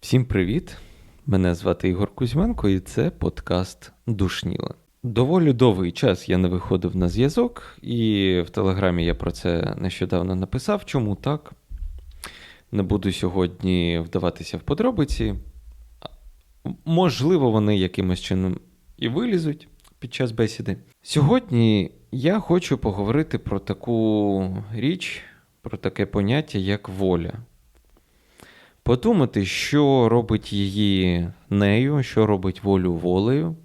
Всім привіт! Мене звати Ігор Кузьменко, і це подкаст Душніла. Доволі довгий час я не виходив на зв'язок, і в Телеграмі я про це нещодавно написав. Чому так? Не буду сьогодні вдаватися в подробиці. Можливо, вони якимось чином і вилізуть під час бесіди. Сьогодні я хочу поговорити про таку річ, про таке поняття, як воля. Подумати, що робить її нею, що робить волю волею.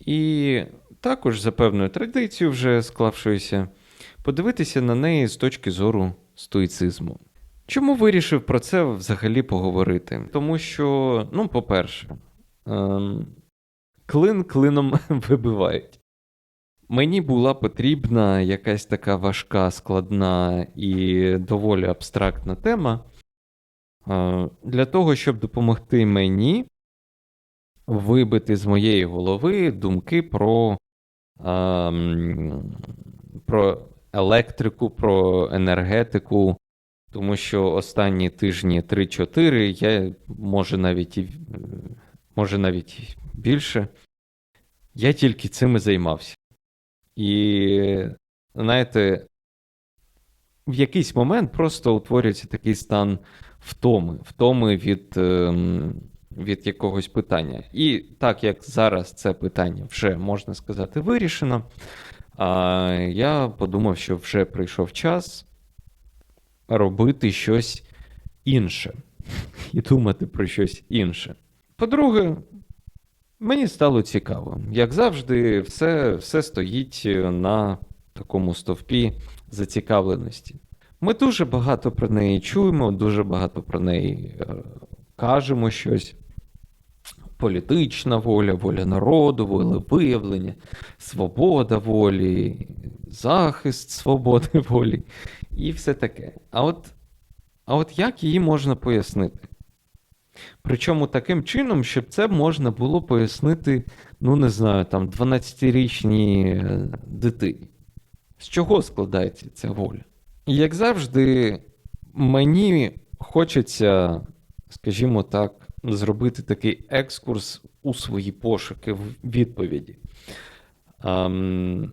І також, за певною традицією, вже склавшоюся, подивитися на неї з точки зору стоїцизму. Чому вирішив про це взагалі поговорити? Тому що, ну, по-перше, ем, клин клином вибивають. Мені була потрібна якась така важка, складна і доволі абстрактна тема е, для того, щоб допомогти мені вибити з моєї голови думки про, ем, про електрику, про енергетику. Тому що останні тижні 3-4 я може навіть може навіть більше. Я тільки цим і займався. І, знаєте, в якийсь момент просто утворюється такий стан втоми, втоми від, ем, від якогось питання. І так як зараз це питання вже, можна сказати, вирішено, я подумав, що вже прийшов час робити щось інше і думати про щось інше. По-друге, мені стало цікаво. Як завжди, все, все стоїть на такому стовпі зацікавленості. Ми дуже багато про неї чуємо, дуже багато про неї е, кажемо щось. Політична воля, воля народу, волевиявлення, свобода волі, захист свободи волі і все таке. А от, а от як її можна пояснити? Причому таким чином, щоб це можна було пояснити, ну, не знаю, там 12-річній е, дитині. З чого складається ця воля? І як завжди, мені хочеться, скажімо так, зробити такий екскурс у свої пошуки в відповіді. Ем,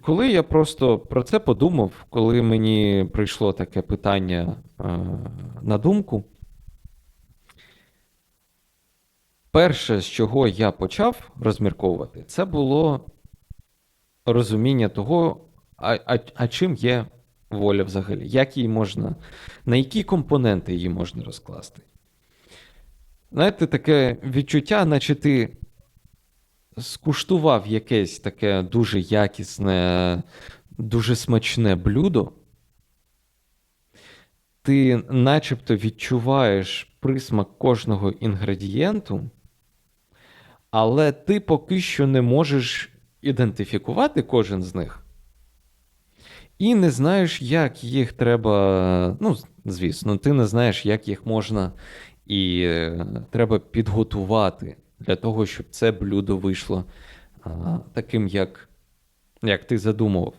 коли я просто про це подумав, коли мені прийшло таке питання е, на думку, перше, з чого я почав розмірковувати, це було розуміння того, а, а, а чим є воля взагалі, як її можна, на які компоненти її можна розкласти. Знаєте, таке відчуття, наче ти скуштував якесь таке дуже якісне, дуже смачне блюдо, ти начебто відчуваєш присмак кожного інгредієнту, але ти поки що не можеш ідентифікувати кожен з них. І не знаєш, як їх треба. Ну, звісно, ти не знаєш, як їх можна і е, треба підготувати для того, щоб це блюдо вийшло а, таким, як, як ти задумував.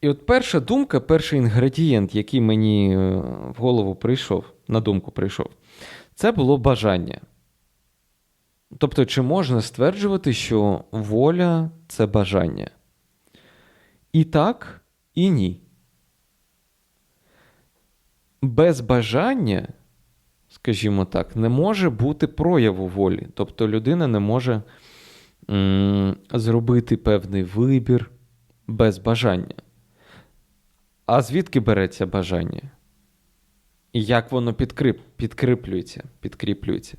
І от перша думка, перший інгредієнт, який мені е, в голову прийшов, на думку прийшов, це було бажання. Тобто, чи можна стверджувати, що воля це бажання? І так, і ні. Без бажання скажімо так, не може бути прояву волі. Тобто людина не може м- зробити певний вибір без бажання. А звідки береться бажання? І як воно підкріп, підкріплюється, підкріплюється?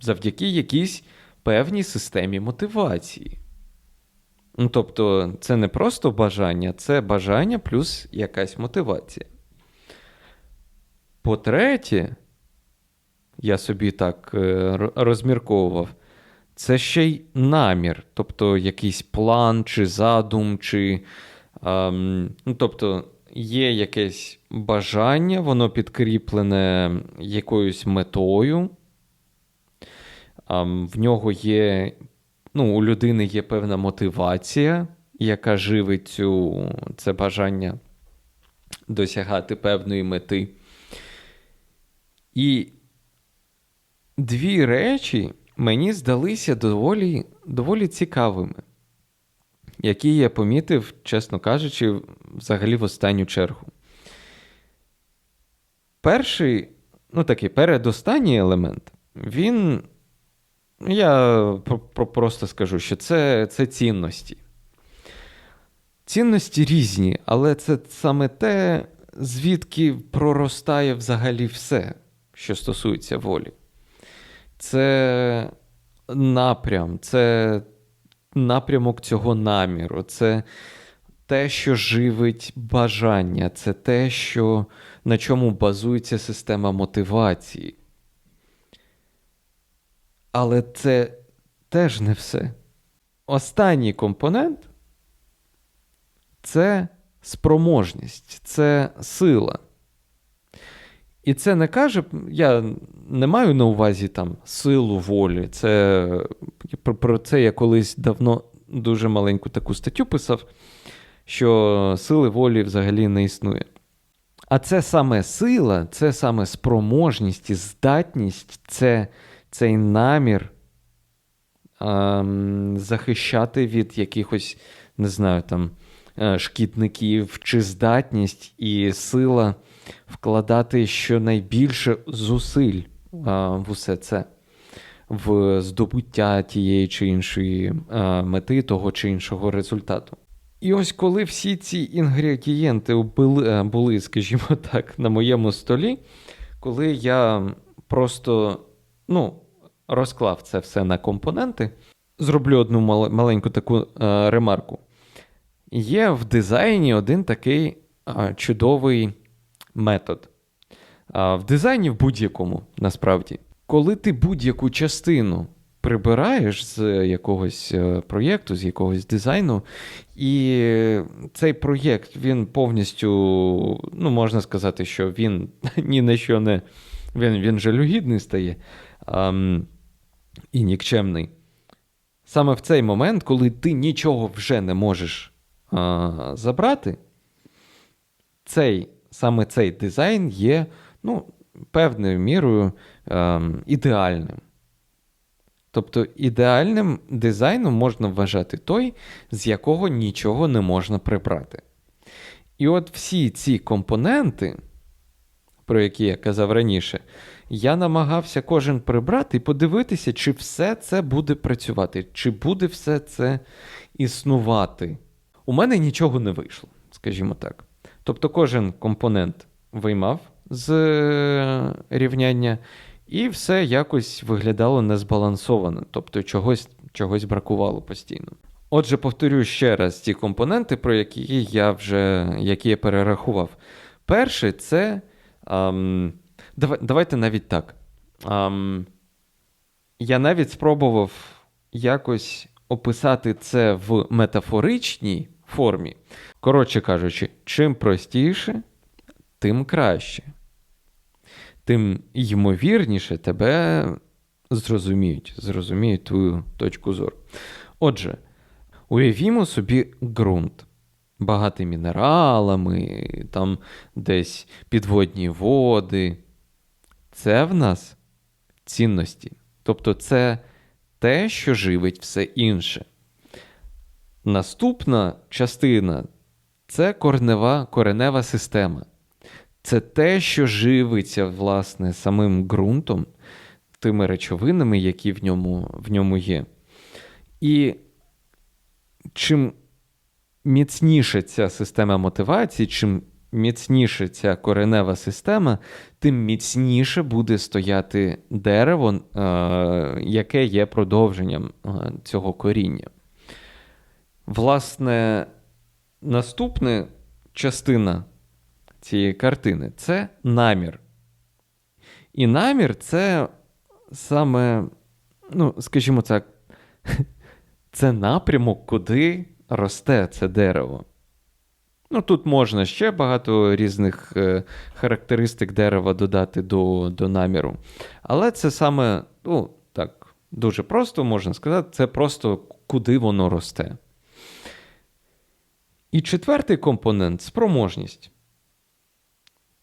Завдяки якійсь певній системі мотивації. Ну, Тобто, це не просто бажання, це бажання плюс якась мотивація. По-третє, я собі так е, розмірковував, це ще й намір, тобто якийсь план, чи задум, чи. Ем, ну, тобто є якесь бажання, воно підкріплене якоюсь метою. Ем, в нього є, ну, у людини є певна мотивація, яка живить цю, це бажання досягати певної мети. І дві речі мені здалися доволі, доволі цікавими, які я помітив, чесно кажучи, взагалі в останню чергу. Перший, ну такий передостанній елемент, він. Я про- про- просто скажу, що це, це цінності. Цінності різні, але це саме те, звідки проростає взагалі все, що стосується волі. Це напрям, це напрямок цього наміру, це те, що живить бажання, це те, що, на чому базується система мотивації. Але це теж не все. Останній компонент це спроможність, це сила. І це не каже, я не маю на увазі там силу волі. Це, про, про це я колись давно дуже маленьку таку статтю писав, що сили волі взагалі не існує. А це саме сила, це саме спроможність і здатність, це цей намір ем, захищати від якихось, не знаю, там, е, шкідників, чи здатність і сила вкладати щонайбільше зусиль е, в усе це, в здобуття тієї чи іншої е, мети, того чи іншого результату. І ось коли всі ці інгредієнти були, е, були, скажімо так, на моєму столі, коли я просто ну, розклав це все на компоненти, зроблю одну мал- маленьку таку е, ремарку. Є в дизайні один такий е, чудовий метод. А в дизайні в будь-якому, насправді, коли ти будь-яку частину прибираєш з якогось е, проєкту, з якогось дизайну, і цей проєкт він повністю, ну, можна сказати, що він ні на що не він, він жалюгідний стає ам, і нікчемний. Саме в цей момент, коли ти нічого вже не можеш а, забрати, цей, саме цей дизайн є ну, певною мірою ем, ідеальним. Тобто ідеальним дизайном можна вважати той, з якого нічого не можна прибрати. І от всі ці компоненти, про які я казав раніше, я намагався кожен прибрати і подивитися, чи все це буде працювати, чи буде все це існувати. У мене нічого не вийшло, скажімо так. Тобто кожен компонент виймав з е, рівняння, і все якось виглядало незбалансовано, тобто чогось, чогось бракувало постійно. Отже, повторю ще раз ті компоненти, про які я вже які я перерахував. Перший це. Ам, давай, давайте навіть так. Ам, я навіть спробував якось описати це в метафоричній формі. Коротше кажучи, чим простіше, тим краще. Тим ймовірніше тебе зрозуміють, зрозуміють твою точку зору. Отже, уявімо собі ґрунт, багатий мінералами, там десь підводні води. Це в нас цінності. Тобто, це те, що живить все інше. Наступна частина це коренева, коренева система. Це те, що живиться, власне, самим ґрунтом, тими речовинами, які в ньому, в ньому є. І чим міцніша ця система мотивації, чим міцніша ця коренева система, тим міцніше буде стояти дерево, е, яке є продовженням е, цього коріння. Власне, наступна частина цієї картини це намір. І намір це саме, ну, скажімо так, це напрямок, куди росте це дерево. Ну, тут можна ще багато різних е, характеристик дерева додати до, до наміру. Але це саме, ну, так, дуже просто можна сказати, це просто куди воно росте. І четвертий компонент спроможність.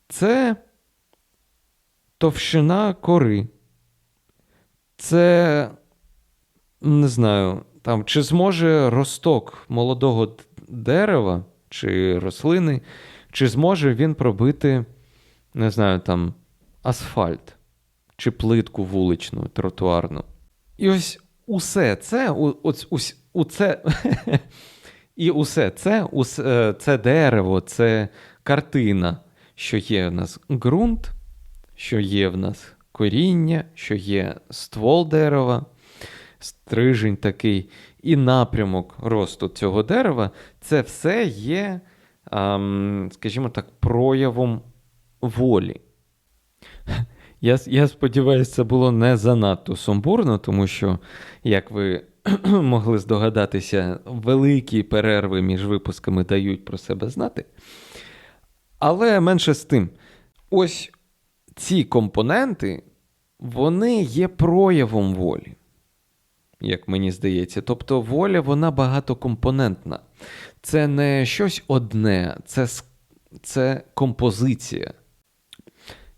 Це товщина кори. Це, не знаю, там, чи зможе росток молодого дерева чи рослини, чи зможе він пробити, не знаю, там, асфальт чи плитку вуличну, тротуарну. І ось усе це, ось, ось, у це, і усе це, усе, це дерево, це картина, що є в нас ґрунт, що є в нас коріння, що є ствол дерева, стрижень такий, і напрямок росту цього дерева, це все є, ам, скажімо так, проявом волі. Я, я сподіваюся, це було не занадто сумбурно, тому що, як ви могли здогадатися, великі перерви між випусками дають про себе знати. Але менше з тим, ось ці компоненти, вони є проявом волі, як мені здається. Тобто воля вона багатокомпонентна. Це не щось одне, це, це композиція.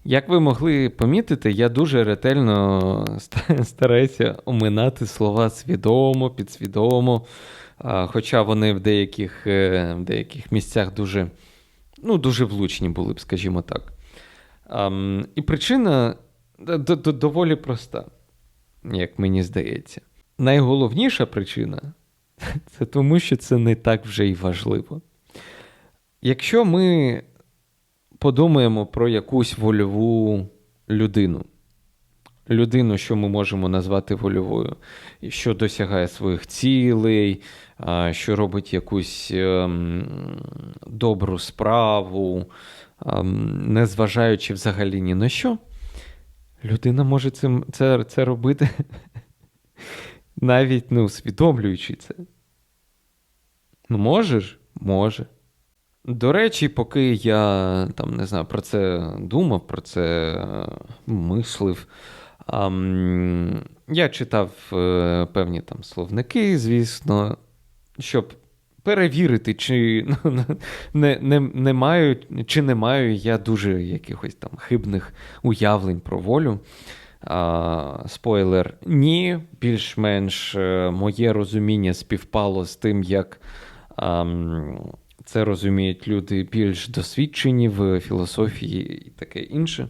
Як ви могли помітити, я дуже ретельно стараюся оминати слова свідомо, підсвідомо, хоча вони в деяких, е, в деяких місцях дуже, ну, дуже влучні були б, скажімо так. І причина доволі проста, як мені здається. Найголовніша причина це тому, що це не так вже й важливо. Якщо ми подумаємо про якусь вольову людину. Людину, що ми можемо назвати вольовою, що досягає своїх цілей, що робить якусь ем, добру справу, ем, незважаючи взагалі ні на що, людина може цим, це, це робити, навіть не усвідомлюючи це. Ну, можеш? Може. До речі, поки я там не знаю, про це думав, про це е, мислив. я читав е, певні там словники, звісно, щоб перевірити, чи не, не, не маю, чи не маю я дуже якихось там хибних уявлень про волю. А, спойлер, ні, більш-менш е, моє розуміння співпало з тим, як. ам, це розуміють люди більш досвідчені в філософії і таке інше.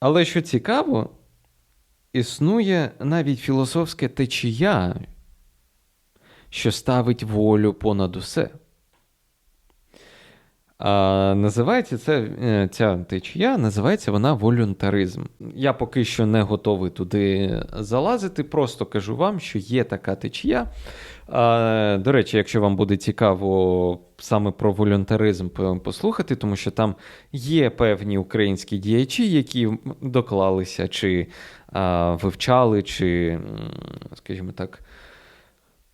Але що цікаво, існує навіть філософська течія, що ставить волю понад усе. А, називається це, е, ця течія, називається вона волюнтаризм. Я поки що не готовий туди залазити, просто кажу вам, що є така течія. А, До речі, якщо вам буде цікаво саме про волюнтаризм послухати, тому що там є певні українські діячі, які доклалися, чи а, вивчали, чи, скажімо так,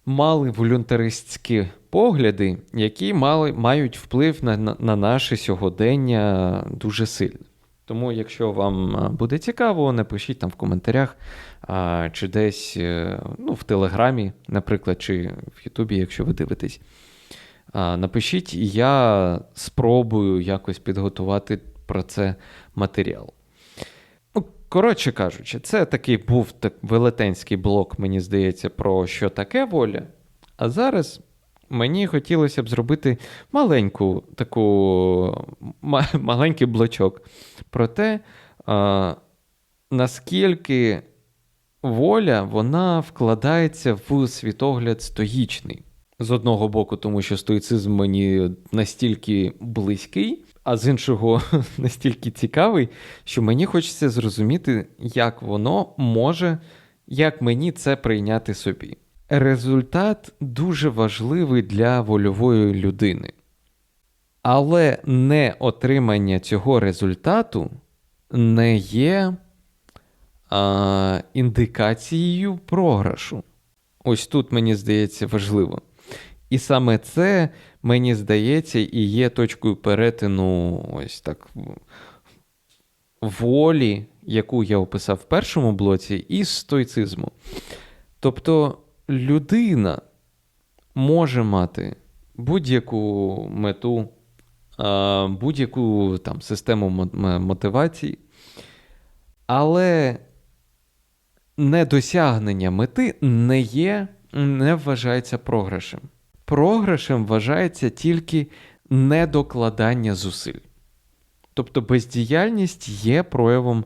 мали волюнтаристські погляди, які мали, мають вплив на, на, на наше сьогодення дуже сильно. Тому, якщо вам буде цікаво, напишіть там в коментарях, а, чи десь е, ну, в Телеграмі, наприклад, чи в Ютубі, якщо ви дивитесь. А, Напишіть, і я спробую якось підготувати про це матеріал. Коротше кажучи, це такий був так велетенський блок, мені здається, про що таке воля. А зараз мені хотілося б зробити маленьку таку ма- маленький блочок про те, а, наскільки воля вона вкладається в світогляд стоїчний. З одного боку, тому що стоїцизм мені настільки близький, а з іншого настільки цікавий, що мені хочеться зрозуміти, як воно може, як мені це прийняти собі. Результат дуже важливий для вольової людини. Але не отримання цього результату не є а, індикацією програшу. Ось тут, мені здається, важливо. І саме це, мені здається, і є точкою перетину ось так волі, яку я описав в першому блоці, і стоїцизму. Тобто людина може мати будь-яку мету, будь-яку там систему мо- мотивації, але недосягнення мети не є, не вважається програшем. Програшем вважається тільки недокладання зусиль. Тобто бездіяльність є проявом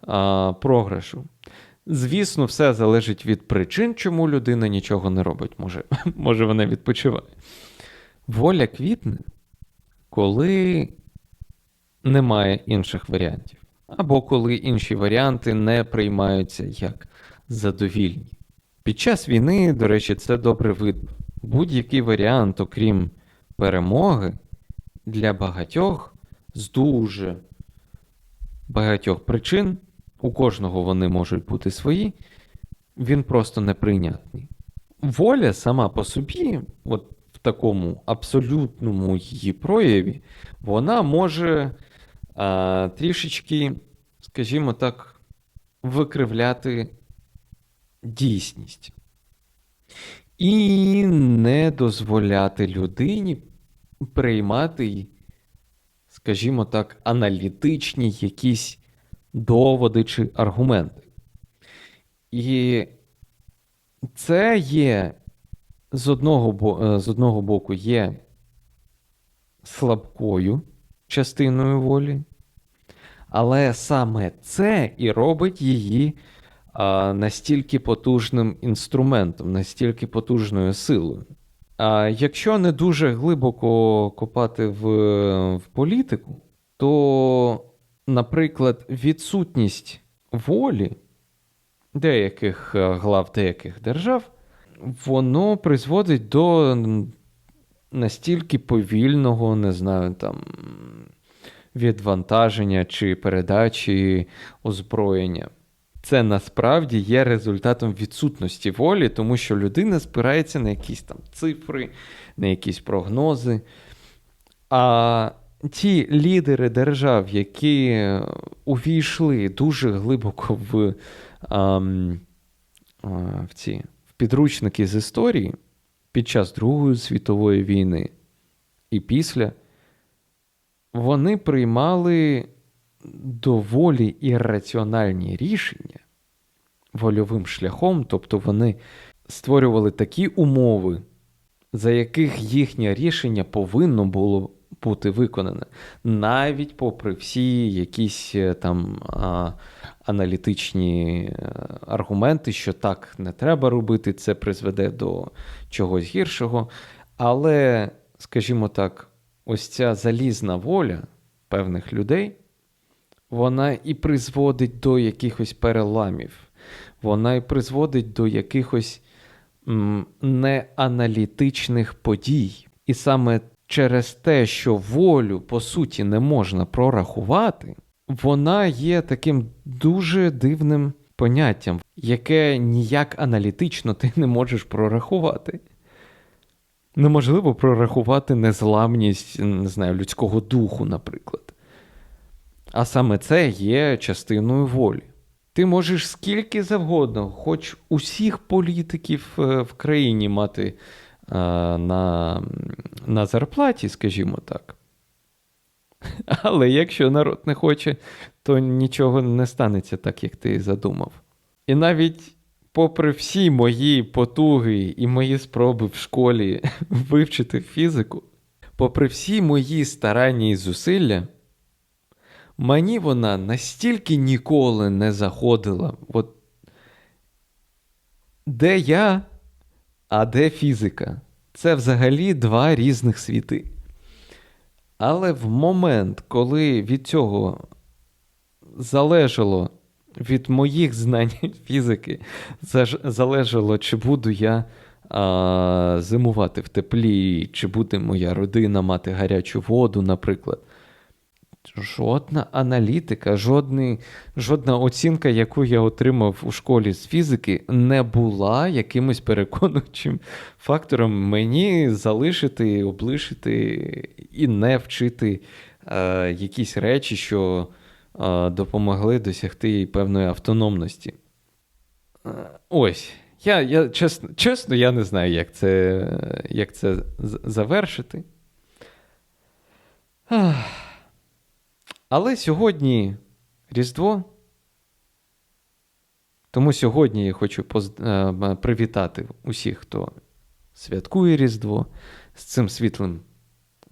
а, програшу. Звісно, все залежить від причин, чому людина нічого не робить. Може, може вона відпочиває. Воля квітне, коли немає інших варіантів. Або коли інші варіанти не приймаються як задовільні. Під час війни, до речі, це добре видно. Будь-який варіант, окрім перемоги, для багатьох з дуже багатьох причин, у кожного вони можуть бути свої, він просто неприйнятний. Воля сама по собі, от в такому абсолютному її прояві, вона може а, трішечки, скажімо так, викривляти дійсність. І не дозволяти людині приймати, скажімо так, аналітичні якісь доводи чи аргументи. І це є з одного, е, з одного боку є слабкою частиною волі, але саме це і робить її настільки потужним інструментом, настільки потужною силою. А якщо не дуже глибоко копати в, в політику, то, наприклад, відсутність волі деяких е, глав деяких держав, воно призводить до настільки повільного, не знаю, там відвантаження чи передачі озброєння. Це насправді є результатом відсутності волі, тому що людина спирається на якісь там цифри, на якісь прогнози. А ті лідери держав, які увійшли дуже глибоко в, в ці в підручники з історії під час Другої світової війни і після, вони приймали доволі ірраціональні рішення вольовим шляхом, тобто вони створювали такі умови, за яких їхнє рішення повинно було бути виконане, навіть попри всі якісь е, там а, аналітичні е, аргументи, що так не треба робити, це призведе до чогось гіршого. Але, скажімо так, ось ця залізна воля певних людей, вона і призводить до якихось переламів, вона і призводить до якихось неаналітичних подій. І саме через те, що волю, по суті, не можна прорахувати, вона є таким дуже дивним поняттям, яке ніяк аналітично ти не можеш прорахувати. Неможливо прорахувати незламність, не знаю, людського духу, наприклад. А саме це є частиною волі. Ти можеш скільки завгодно, хоч усіх політиків е, в країні мати е, на, на зарплаті, скажімо так. Але якщо народ не хоче, то нічого не станеться так, як ти задумав. І навіть попри всі мої потуги і мої спроби в школі вивчити фізику, попри всі мої старання і зусилля, мені вона настільки ніколи не заходила. От де я, а де фізика? Це взагалі два різних світи. Але в момент, коли від цього залежало від моїх знань фізики, залежало, чи буду я а, зимувати в теплі, чи буде моя родина мати гарячу воду, наприклад. Жодна аналітика, жодний, жодна оцінка, яку я отримав у школі з фізики, не була якимось переконуючим фактором мені залишити, облишити і не вчити е, якісь речі, що е, допомогли досягти певної автономності. Е, ось, Я, я чесно, чесно, я не знаю, як це, як це завершити. Ах. Але сьогодні Різдво. Тому сьогодні я хочу поз... е, привітати усіх, хто святкує Різдво з цим світлим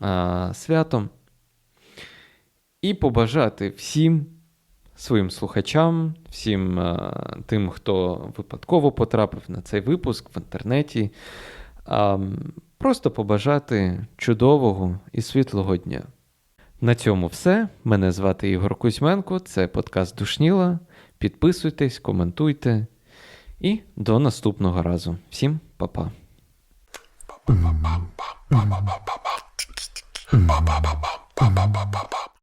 а, святом. І побажати всім своїм слухачам, всім а, тим, хто випадково потрапив на цей випуск в інтернеті. а, Просто побажати чудового і світлого дня. На цьому все. Мене звати Ігор Кузьменко, це подкаст Душніла. Підписуйтесь, коментуйте. І до наступного разу. Всім па-па. Ba ba ba ba ba ba ba ba ba ba ba ba ba ba ba ba